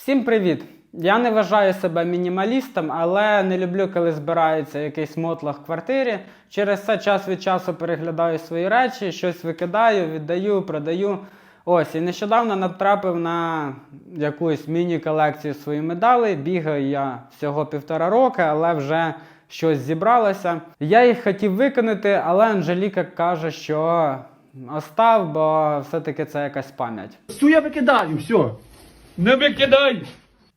Всім привіт! Я не вважаю себе мінімалістом, але не люблю, коли збирається якийсь мотлах в квартирі. Через це час від часу переглядаю свої речі, щось викидаю, віддаю, продаю. Ось, і нещодавно натрапив на якусь міні-колекцію своїх медалей. Бігаю я всього півтора роки, але вже щось зібралося. Я їх хотів виконати, але Анжеліка каже, що остав, бо все-таки це якась пам'ять. Су я викидаю, все. Не викидай!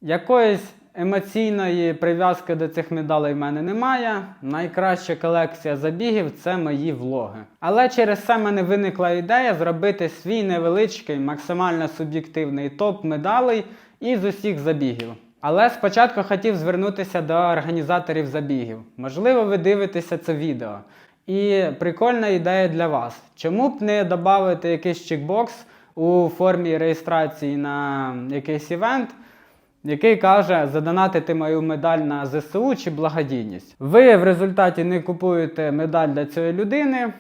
Якоїсь емоційної прив'язки до цих медалей в мене немає. Найкраща колекція забігів це мої влоги. Але через це мене виникла ідея зробити свій невеличкий, максимально суб'єктивний топ медалей із усіх забігів. Але спочатку хотів звернутися до організаторів забігів. Можливо, ви дивитеся це відео. І прикольна ідея для вас. Чому б не додати якийсь чекбокс у формі реєстрації на якийсь івент, який каже задонатити мою медаль на ЗСУ чи благодійність. Ви в результаті не купуєте медаль для цієї людини,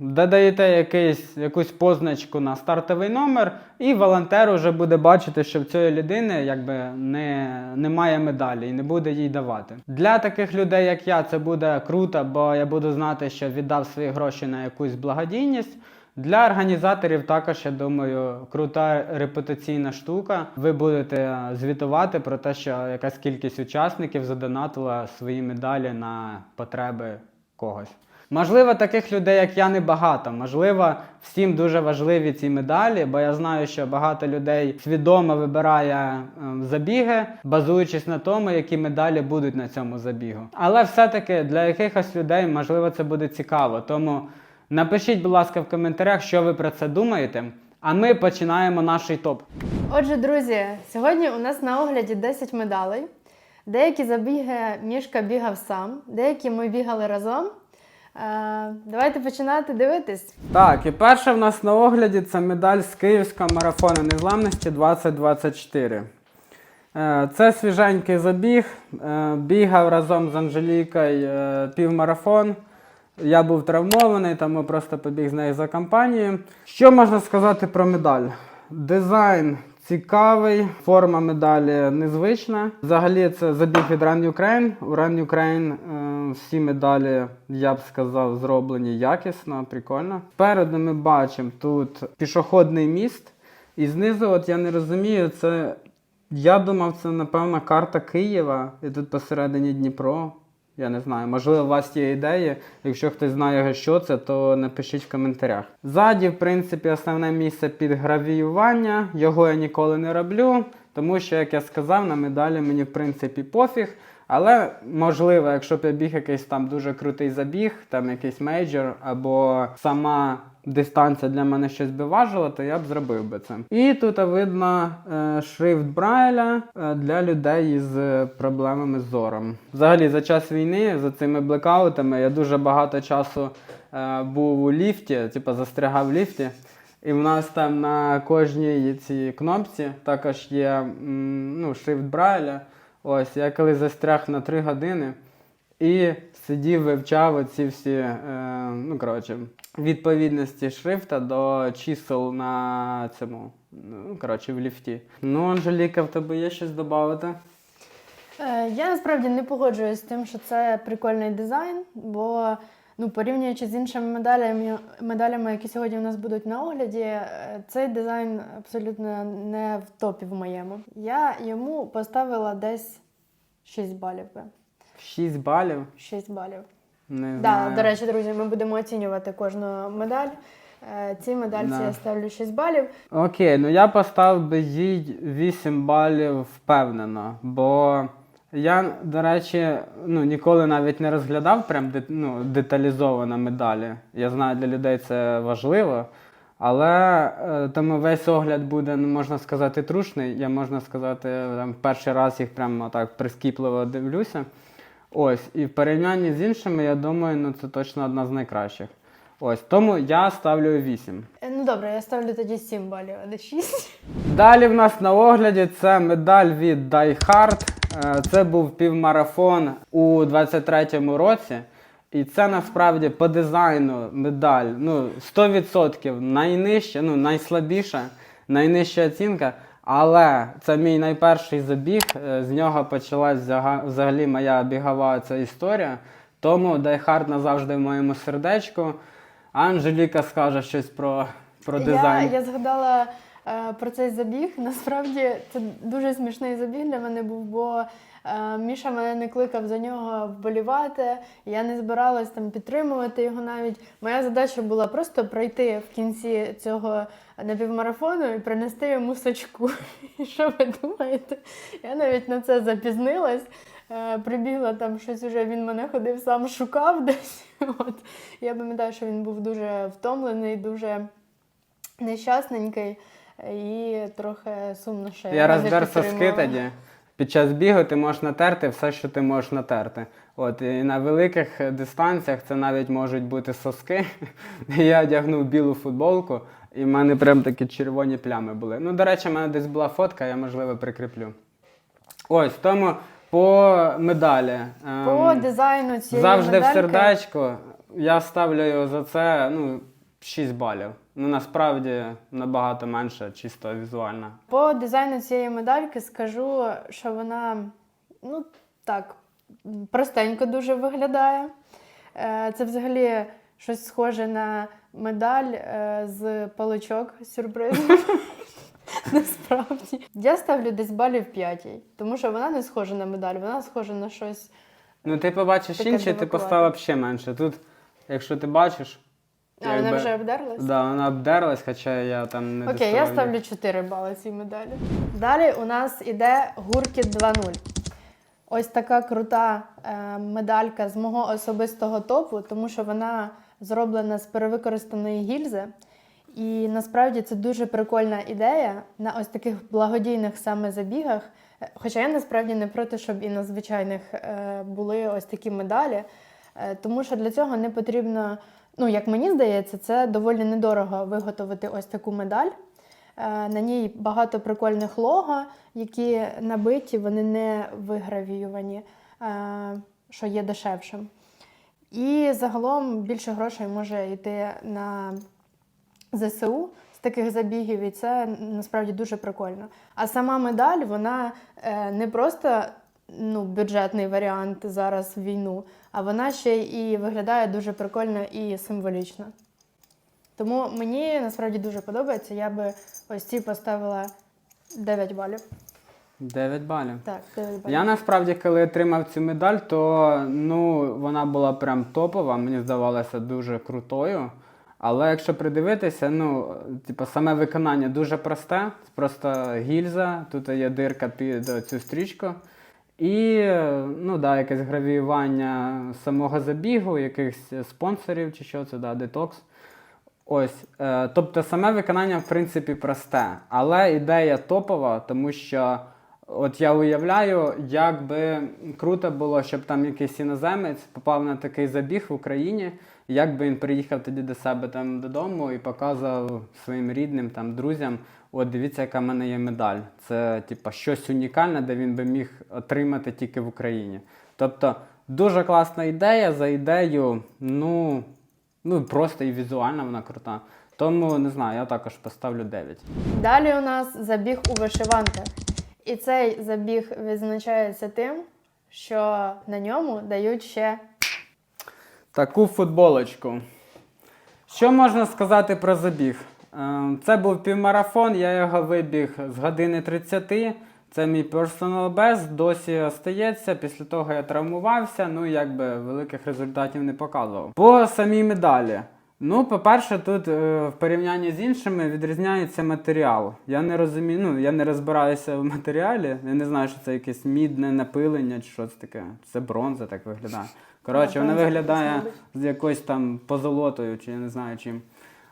додаєте якийсь, якусь позначку на стартовий номер, і волонтер вже буде бачити, що в цієї людини якби не, немає медалі і не буде їй давати. Для таких людей, як я, це буде круто, бо я буду знати, що віддав свої гроші на якусь благодійність. Для організаторів також, я думаю, крута репутаційна штука. Ви будете е, звітувати про те, що якась кількість учасників задонатила свої медалі на потреби когось. Можливо, таких людей, як я, небагато. Можливо, всім дуже важливі ці медалі, бо я знаю, що багато людей свідомо вибирає е, забіги, базуючись на тому, які медалі будуть на цьому забігу. Але все-таки для якихось людей, можливо, це буде цікаво. Тому напишіть, будь ласка, в коментарях, що ви про це думаєте. А ми починаємо наш топ. Отже, друзі, сьогодні у нас на огляді 10 медалей. Деякі забіги Мішка бігав сам, деякі ми бігали разом. Е, давайте починати дивитись. Так, і перша в нас на огляді це медаль з Київського марафону незламності 2024. Е, Це свіженький забіг. Е, Бігав разом з Анжелікою е, півмарафон. Я був травмований, тому просто побіг з нею за компанією. Що можна сказати про медаль? Дизайн цікавий, форма медалі незвична. Взагалі це забіг від Run Ukraine. У Run Ukraine е, всі медалі, я б сказав, зроблені якісно, прикольно. Спереду ми бачимо тут пішохідний міст. І знизу, от я не розумію, це. Я думав, це напевно карта Києва, і тут посередині Дніпро. Я не знаю, можливо, у вас є ідеї. Якщо хтось знає, що це, то напишіть в коментарях. Ззаді, в принципі, основне місце під гравіювання. Його я ніколи не роблю, тому що, як я сказав, на медалі мені в принципі пофіг. Але можливо, якщо б я біг якийсь там дуже крутий забіг, там якийсь мейджор, або сама дистанція для мене щось би важила, то я б зробив би це. І тут видно е, шрифт Брайля е, для людей з е, проблемами з зором. Взагалі, за час війни, за цими блекаутами, я дуже багато часу е, був у ліфті, типу застрягав в ліфті. І в нас там на кожній цій кнопці також є ну, шрифт Брайля. Ось, я коли застряг на 3 години і сидів, вивчав оці всі е, ну, коротше, відповідності шрифта до чисел на цьому. Ну, коротше, в ліфті. Ну, Анжеліка, в тебе є щось додати? Е, я насправді не погоджуюсь з тим, що це прикольний дизайн, бо ну, порівнюючи з іншими медалями, медалями, які сьогодні у нас будуть на огляді, е, цей дизайн абсолютно не в топі в моєму. Я йому поставила десь 6 балів. би. 6 балів. 6 балів. Не Да, знаю. до речі, друзі, ми будемо оцінювати кожну медаль. Е, Цій медальці Да. я ставлю 6 балів. Окей, ну я поставив би їй 8 балів впевнено, бо я, до речі, ну, ніколи навіть не розглядав прям де- ну, деталізовано медалі. Я знаю, для людей це важливо. Але е, тому весь огляд буде, ну, можна сказати, трушний. Я можна сказати, там, перший раз їх прямо так прискіпливо дивлюся. Ось, і в порівнянні з іншими, я думаю, ну це точно одна з найкращих. Ось, тому я ставлю 8. Е, Ну добре, я ставлю тоді 7 балів, а не 6. Далі в нас на огляді це медаль від Die Hard. Е, Це був півмарафон у 23-му році. І це насправді по дизайну медаль ну, 100% найнижча, ну, найслабіша, найнижча оцінка. Але це мій найперший забіг. е, З нього почалась взагалі моя бігова ця історія. Тому Дайхард назавжди в моєму сердечку. Анжеліка скаже щось про, про дизайн. Я, я згадала е, про цей забіг. Насправді це дуже смішний забіг для мене був, бо Міша мене не кликав за нього вболівати. Я не збиралась там підтримувати його навіть. Моя задача була просто пройти в кінці цього напівмарафону і принести йому сачку. І що ви думаєте? Я навіть на це запізнилась. Е, Прибігла там щось уже він мене ходив сам шукав десь. От. Я пам'ятаю, що він був дуже втомлений, дуже нещасненький і трохи сумно, що Я роздер соски тоді. Під час бігу ти можеш натерти все, що ти можеш натерти. От, і на великих дистанціях це навіть можуть бути соски. Я одягнув білу футболку, і в мене прям такі червоні плями були. Ну, до речі, в мене десь була фотка, я можливо прикріплю. Ось, тому по медалі. По ем, дизайну цієї Завжди в медальки, сердечко. Я ставлю за це ну, 6 балів. Ну насправді набагато менше, чисто візуально. По дизайну цієї медальки скажу, що вона ну так простенько дуже виглядає. Е, Це взагалі щось схоже на медаль е, з паличок сюрпризом. Насправді. Я ставлю десь балів 5, тому що вона не схожа на медаль, вона схожа на щось. Ну, ти побачиш інші, ти дивакувате. поставив ще менше. Тут, якщо ти бачиш, А, вона вже обдерлась? да, вона обдерлась, хоча я там не Окей, я ставлю 4 бали цій медалі. Далі у нас іде Гуркіт 2.0. Ось така крута е, медалька з мого особистого топу, тому що вона зроблена з перевикористаної гільзи. І насправді це дуже прикольна ідея на ось таких благодійних саме забігах. Е, Хоча я насправді не проти, щоб і на звичайних е, були ось такі медалі, тому що для цього не потрібно, ну як мені здається, це доволі недорого виготовити ось таку медаль. Е, На ній багато прикольних лого, які набиті, вони не вигравіювані, е, що є дешевшим. І загалом більше грошей може йти на ЗСУ з таких забігів, і це насправді дуже прикольно. А сама медаль, вона е, не просто ну, бюджетний варіант зараз в війну, а вона ще і виглядає дуже прикольно і символічно. Тому мені насправді дуже подобається. Я би ось ці поставила 9 балів. 9 балів. Так, 9 балів. Я насправді, коли отримав цю медаль, то ну, вона була прям топова, мені здавалося дуже крутою. Але якщо придивитися, ну, типу, саме виконання дуже просте, просто гільза, тут є дирка під цю стрічку. І ну, да, якесь гравіювання самого забігу, якихось спонсорів чи що це, да, детокс. Ось, е, тобто саме виконання, в принципі, просте, але ідея топова, тому що от я уявляю, як би круто було, щоб там якийсь іноземець попав на такий забіг в Україні, як би він приїхав тоді до себе там додому і показав своїм рідним там друзям: от дивіться, яка в мене є медаль. Це типа щось унікальне, де він би міг отримати тільки в Україні. Тобто дуже класна ідея за ідею, ну. Ну, просто і візуально вона крута. Тому не знаю, я також поставлю 9. Далі у нас забіг у вишиванках. І цей забіг відзначається тим, що на ньому дають ще Таку футболочку. Що можна сказати про забіг? Е, Це був півмарафон, я його вибіг з години 30. Це мій personal best, досі остається. Після того я травмувався, ну якби великих результатів не показував. По самій медалі. Ну, по-перше, тут е, в порівнянні з іншими відрізняється матеріал. Я не розумію, ну я не розбираюся в матеріалі. Я не знаю, що це якесь мідне напилення чи що це таке. Це бронза так виглядає. Коротше, вона виглядає з якоюсь там позолотою, чи я не знаю чим.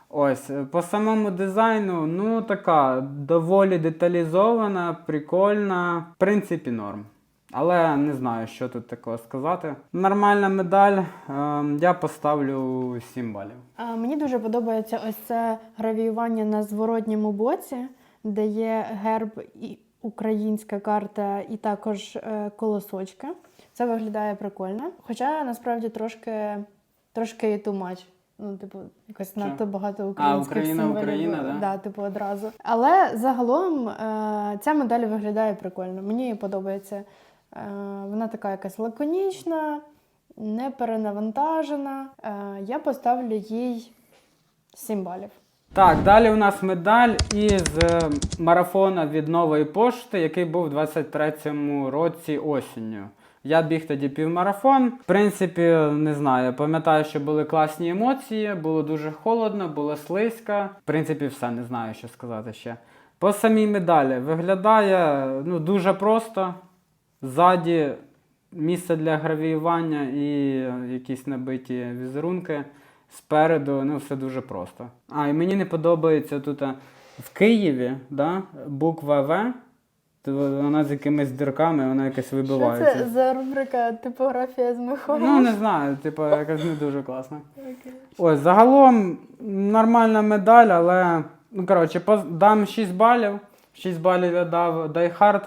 Ось, е, по самому дизайну, ну така доволі деталізована, прикольна, в принципі, норм. Але не знаю, що тут такого сказати. Нормальна медаль, ем, я поставлю 7 балів. Мені дуже подобається ось це гравіювання на зворотньому боці, де є герб і українська карта, і також е, колосочки. Це виглядає прикольно. Хоча насправді трошки, трошки і much. Ну, типу, якось Що? надто багато українських Україна, символів. Україна, да? да, типу, одразу. Але загалом е, ця медаль виглядає прикольно. Мені її подобається. Е, вона така якась лаконічна, не перенавантажена. Е, я поставлю їй 7 балів. Так, далі у нас медаль із е, марафона від нової пошти, який був у 23-му році осінню. Я біг тоді півмарафон. В принципі, не знаю, пам'ятаю, що були класні емоції, було дуже холодно, було слизько. В принципі, все не знаю, що сказати ще. По самій медалі виглядає ну, дуже просто. Ззаді місце для гравіювання і якісь набиті візерунки. Спереду ну, все дуже просто. А, і мені не подобається тут в Києві да, буква В, то вона з якимись дірками, вона якась Що вибивається. це за рубрика типографія з Михайлом? Ну, не знаю, типу, якась не дуже класна. Ось, загалом нормальна медаль, але, ну, коротше, дам 6 балів. 6 балів я дав Hard,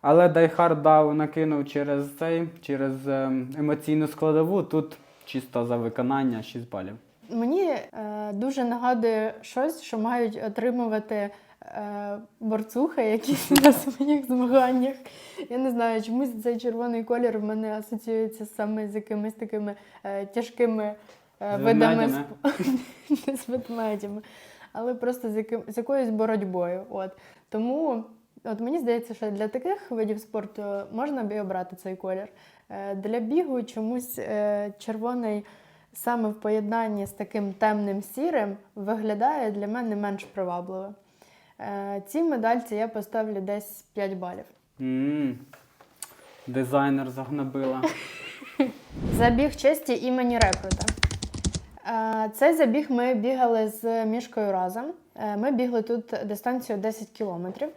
але Hard дав, накинув через цей, через ем, емоційну складову. Тут чисто за виконання 6 балів. Мені е, дуже нагадує щось, що мають отримувати е, борцухи якісь на своїх змаганнях. Я не знаю, чомусь цей червоний колір в мене асоціюється саме з якимись такими е, тяжкими е, видами не з ведмедями, але просто з, яким, з якоюсь боротьбою. От. Тому от мені здається, що для таких видів спорту можна б і обрати цей колір. Е, Для бігу чомусь е, червоний саме в поєднанні з таким темним сірим виглядає для мене менш привабливо. Е, Цій медальці я поставлю десь 5 балів. м Дизайнер загнобила. Забіг честі імені рекрута. Е, Цей забіг ми бігали з мішкою разом. Е, Ми бігли тут дистанцію 10 кілометрів.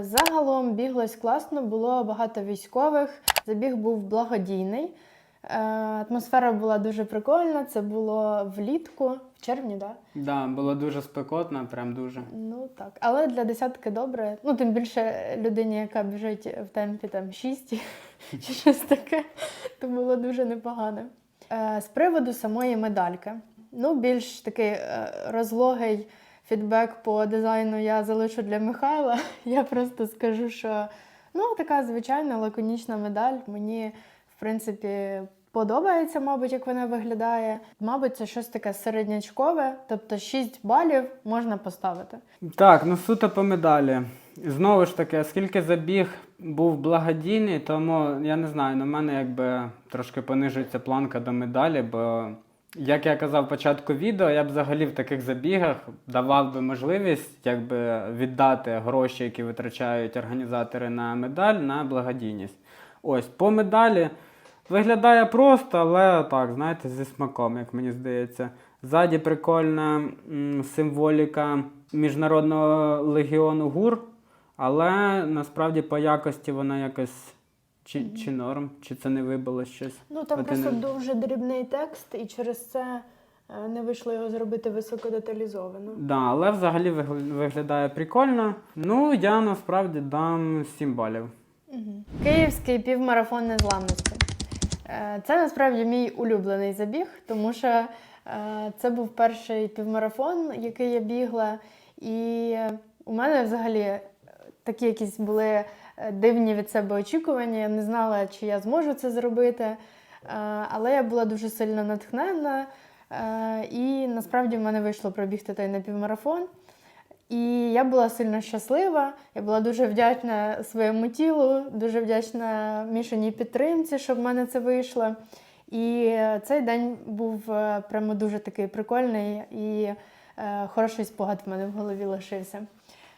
Загалом біглось класно, було багато військових. Забіг був благодійний. Е, Атмосфера була дуже прикольна. Це було влітку, в червні, так? Да? Да, було дуже спекотно, прям дуже. Ну так. Але для десятки добре. Ну, тим більше людині, яка біжить в темпі там 6 чи щось таке, то було дуже непогано. Е, з приводу самої медальки. Ну, більш такий е, розлогий фідбек по дизайну я залишу для Михайла. Я просто скажу, що ну, така звичайна лаконічна медаль. Мені, в принципі, подобається, мабуть, як вона виглядає. Мабуть, це щось таке середнячкове, тобто 6 балів можна поставити. Так, ну суто по медалі. Знову ж таки, оскільки забіг був благодійний, тому я не знаю, на мене якби трошки понижується планка до медалі, бо, як я казав в початку відео, я б взагалі в таких забігах давав би можливість якби віддати гроші, які витрачають організатори на медаль, на благодійність. Ось по медалі виглядає просто, але так, знаєте, зі смаком, як мені здається. Ззаді прикольна м, символіка Міжнародного легіону ГУР, але насправді по якості вона якось чи, чи норм, чи це не вибило щось. Ну там От просто дуже дрібний текст, і через це е, не вийшло його зробити високодеталізовано. Да, але взагалі вигля- виглядає прикольно. Ну, я насправді дам 7 балів. Київський півмарафон незламності. Е, Це насправді мій улюблений забіг, тому що е, це був перший півмарафон, який я бігла. І у мене взагалі е, такі якісь були дивні від себе очікування. Я не знала, чи я зможу це зробити. Але я була дуже сильно натхнена. І насправді в мене вийшло пробігти той напівмарафон. І я була сильно щаслива, я була дуже вдячна своєму тілу, дуже вдячна Мішаній підтримці, що в мене це вийшло. І е, цей день був е, прямо дуже такий прикольний і е, хороший спогад в мене в голові лишився.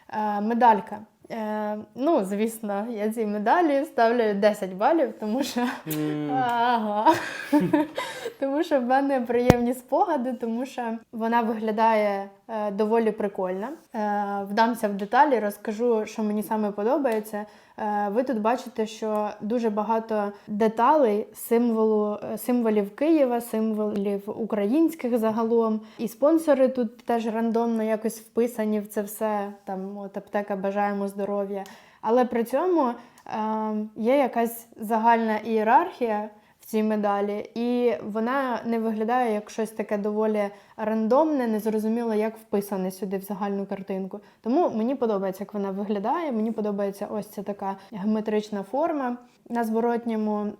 Е, медалька. Е, ну, звісно, я цій медалі ставлю 10 балів, тому що mm. Ага. тому що в мене приємні спогади, тому що вона виглядає е, доволі прикольно. Е, вдамся в деталі, розкажу, що мені саме подобається. Е, ви тут бачите, що дуже багато деталей, символу, е, символів Києва, символів українських загалом. І спонсори тут теж рандомно якось вписані в це все. Там от аптека бажаємо здоров'я. Але при цьому е, є якась загальна ієрархія в цій медалі, і вона не виглядає як щось таке доволі рандомне, незрозуміло, як вписане сюди в загальну картинку. Тому мені подобається, як вона виглядає. Мені подобається ось ця така геометрична форма на зворотньому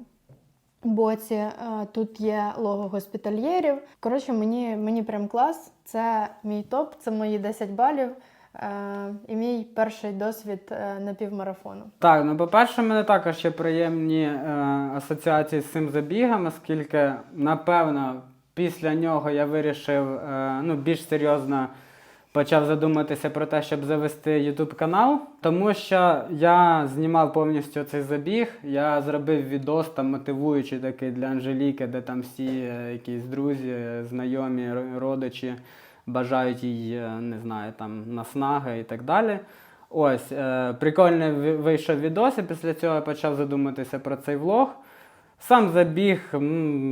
боці. Е, Тут є лого госпітальєрів. Коротше, мені, мені прям клас. Це мій топ, це мої 10 балів. Е, І мій перший досвід е, напівмарафону. Так, ну по-перше, в мене також є приємні е, асоціації з цим забігом, оскільки, напевно, після нього я вирішив ну, більш серйозно почав задуматися про те, щоб завести YouTube канал, тому що я знімав повністю цей забіг. Я зробив відос там мотивуючий такий для Анжеліки, де там всі якісь друзі, знайомі, родичі бажають їй, е, не знаю, там наснаги і так далі. Ось, е, прикольний вийшов відос, і після цього я почав задуматися про цей влог. Сам забіг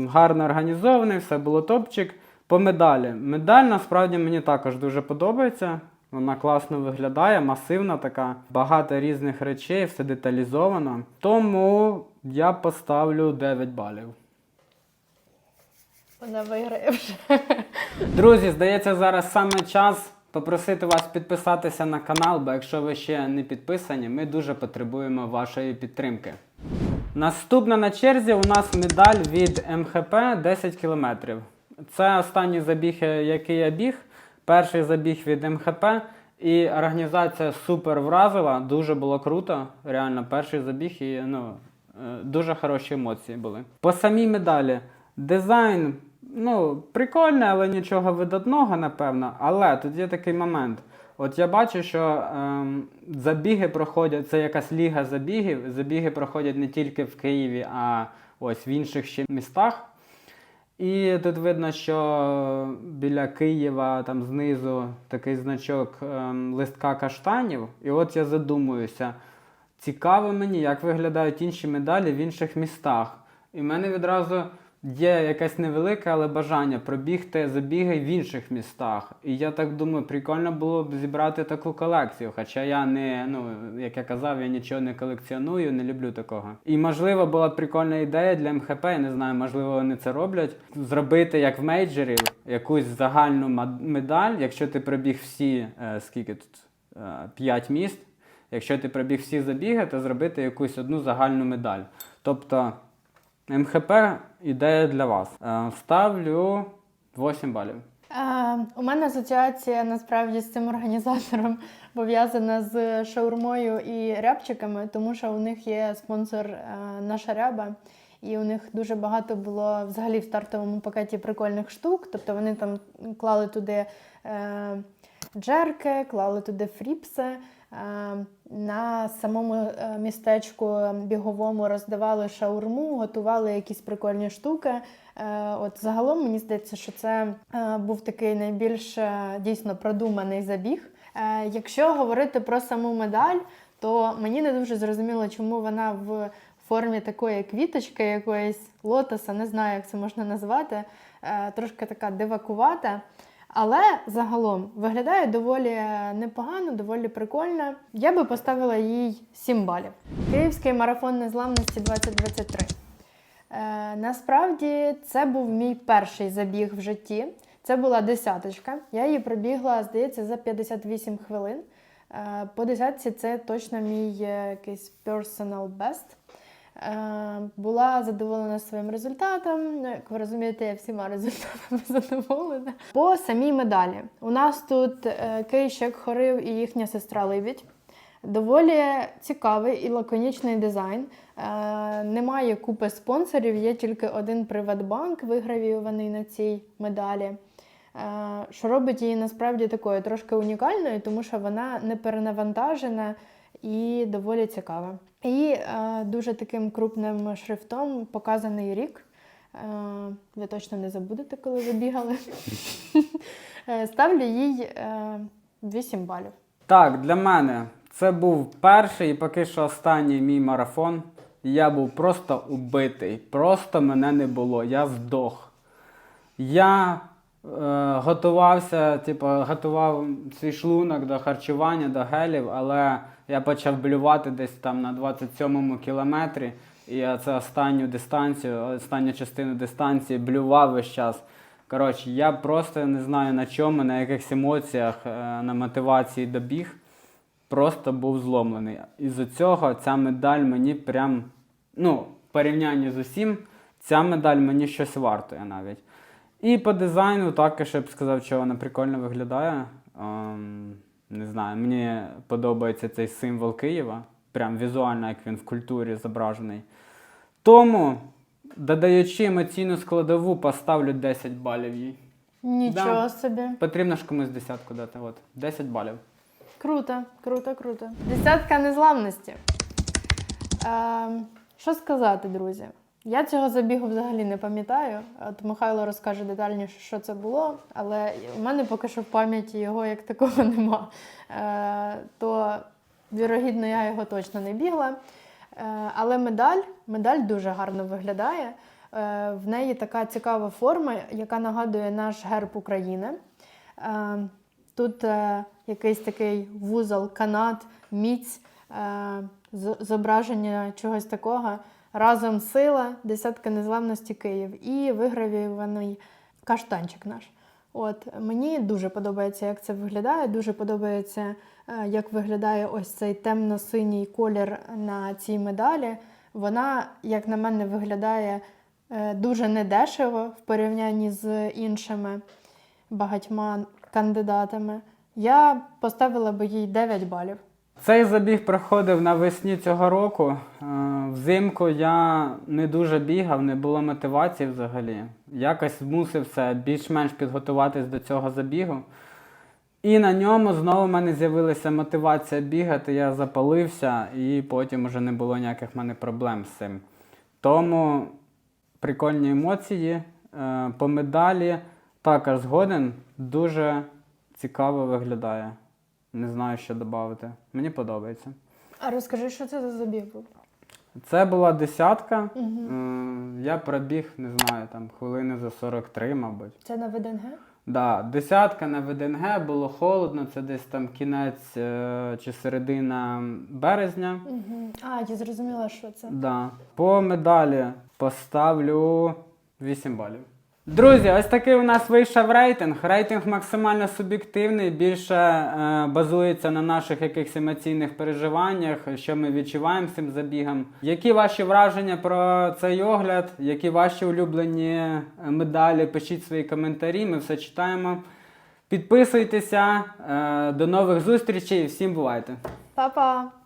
гарно організований, все було топчик. По медалі. Медаль насправді мені також дуже подобається. Вона класно виглядає, масивна така, багато різних речей, все деталізовано. Тому я поставлю 9 балів. Вона виграє вже. Друзі, здається, зараз саме час попросити вас підписатися на канал, бо якщо ви ще не підписані, ми дуже потребуємо вашої підтримки. Наступна на черзі у нас медаль від МХП 10 км. Це останній забіг, е, який я біг. Перший забіг від МХП. І організація супер вразила, дуже було круто. Реально, перший забіг і ну, е, дуже хороші емоції були. По самій медалі дизайн ну, прикольний, але нічого видатного, напевно. Але тут є такий момент. От я бачу, що ем, забіги проходять, це якась ліга забігів. Забіги проходять не тільки в Києві, а ось в інших ще містах. І тут видно, що біля Києва там знизу такий значок ем, листка каштанів. І от я задумуюся, цікаво мені, як виглядають інші медалі в інших містах. І в мене відразу є якесь невелике, але бажання пробігти забіги в інших містах. І я так думаю, прикольно було б зібрати таку колекцію. Хоча я не, ну, як я казав, я нічого не колекціоную, не люблю такого. І можливо була б прикольна ідея для МХП, я не знаю, можливо, вони це роблять. Зробити як в мейджорі якусь загальну медаль, якщо ти пробіг всі, е, скільки тут? Е, П'ять міст. Якщо ти пробіг всі забіги, то зробити якусь одну загальну медаль. Тобто МХП ідея для вас. Е, Ставлю 8 балів. Е, у мене асоціація насправді з цим організатором пов'язана з шаурмою і рябчиками, тому що у них є спонсор е, наша ряба, і у них дуже багато було взагалі в стартовому пакеті прикольних штук. Тобто вони там клали туди е, джерки, клали туди фріпси. Е, На самому е, містечку біговому роздавали шаурму, готували якісь прикольні штуки. Е, От загалом мені здається, що це був такий найбільш дійсно продуманий забіг. Якщо говорити про саму медаль, то мені не дуже зрозуміло, чому вона в формі такої квіточки, якоїсь лотоса, не знаю, як це можна назвати, трошки така дивакувата. Але загалом виглядає доволі непогано, доволі прикольно. Я би поставила їй 7 балів. Київський марафон незламності 2023. Е, насправді це був мій перший забіг в житті. Це була десяточка. Я її пробігла, здається, за 58 хвилин. Е, по десятці це точно мій е, якийсь personal best. Е, була задоволена своїм результатом. Ну, Як ви розумієте, я всіма результатами задоволена. По самій медалі. У нас тут е, Кейшек Хорив і їхня сестра Либідь. Доволі цікавий і лаконічний дизайн. Е, немає купи спонсорів, є тільки один Приватбанк, вигравіюваний на цій медалі. Що робить її насправді такою трошки унікальною, тому що вона не перенавантажена і доволі цікава. І е, дуже таким крупним шрифтом показаний рік. Е, ви точно не забудете, коли ви бігали. Е, Ставлю їй е, 8 балів. Так, для мене це був перший і поки що останній мій марафон. Я був просто убитий. Просто мене не було. Я здох. Я е, готувався, типу, готував свій шлунок до харчування, до гелів, але я почав блювати десь там на 27-му кілометрі. І я це останню дистанцію, останню частину дистанції блював весь час. Коротше, я просто не знаю на чому, на якихось емоціях, е, на мотивації добіг. Просто був зломлений. Із-за цього ця медаль мені прям, ну, в порівнянні з усім, ця медаль мені щось вартує навіть. І по дизайну також я б сказав, що вона прикольно виглядає. Не знаю, мені подобається цей символ Києва. Прям візуально, як він в культурі зображений. Тому, додаючи емоційну складову, поставлю 10 балів їй. Нічого Да. собі. Потрібно ж комусь десятку дати. От, 10 балів. Круто, круто, круто. Десятка незламності. Ем, що сказати, друзі? Я цього забігу взагалі не пам'ятаю. От Михайло розкаже детальніше, що це було, але у мене поки що в пам'яті його як такого нема. Е, то, вірогідно, я його точно не бігла. Е, але медаль, медаль дуже гарно виглядає. Е, в неї така цікава форма, яка нагадує наш герб України. Е, Тут е, якийсь такий вузол, канат, міць, е, зображення чогось такого. Разом сила, десятка незламності Київ і вигравірований каштанчик наш. От мені дуже подобається, як це виглядає. Дуже подобається, е, як виглядає ось цей темно-синій колір на цій медалі. Вона, як на мене, виглядає е, дуже недешево в порівнянні з іншими багатьма кандидатами. Я поставила би їй 9 балів. Цей забіг проходив навесні цього року. Е, Взимку я не дуже бігав, не було мотивації взагалі. Якось змусився більш-менш підготуватись до цього забігу. І на ньому знову в мене з'явилася мотивація бігати, я запалився, і потім вже не було ніяких в мене проблем з цим. Тому прикольні емоції. Е, По медалі також згоден, дуже цікаво виглядає. Не знаю, що додати. Мені подобається. А розкажи, що це за забіг був? Це була десятка. Угу. Я пробіг, не знаю, там хвилини за 43, мабуть. Це на ВДНГ? Да, десятка на ВДНГ, було холодно, це десь там кінець е, чи середина березня. Угу. А, я зрозуміла, що це. Да. По медалі поставлю 8 балів. Друзі, ось такий у нас вийшов рейтинг. Рейтинг максимально суб'єктивний, більше е, базується на наших якихось емоційних переживаннях, що ми відчуваємо цим забігом. Які ваші враження про цей огляд? Які ваші улюблені е, медалі? Пишіть свої коментарі, ми все читаємо. Підписуйтеся, е, до нових зустрічей, всім бувайте! Па-па!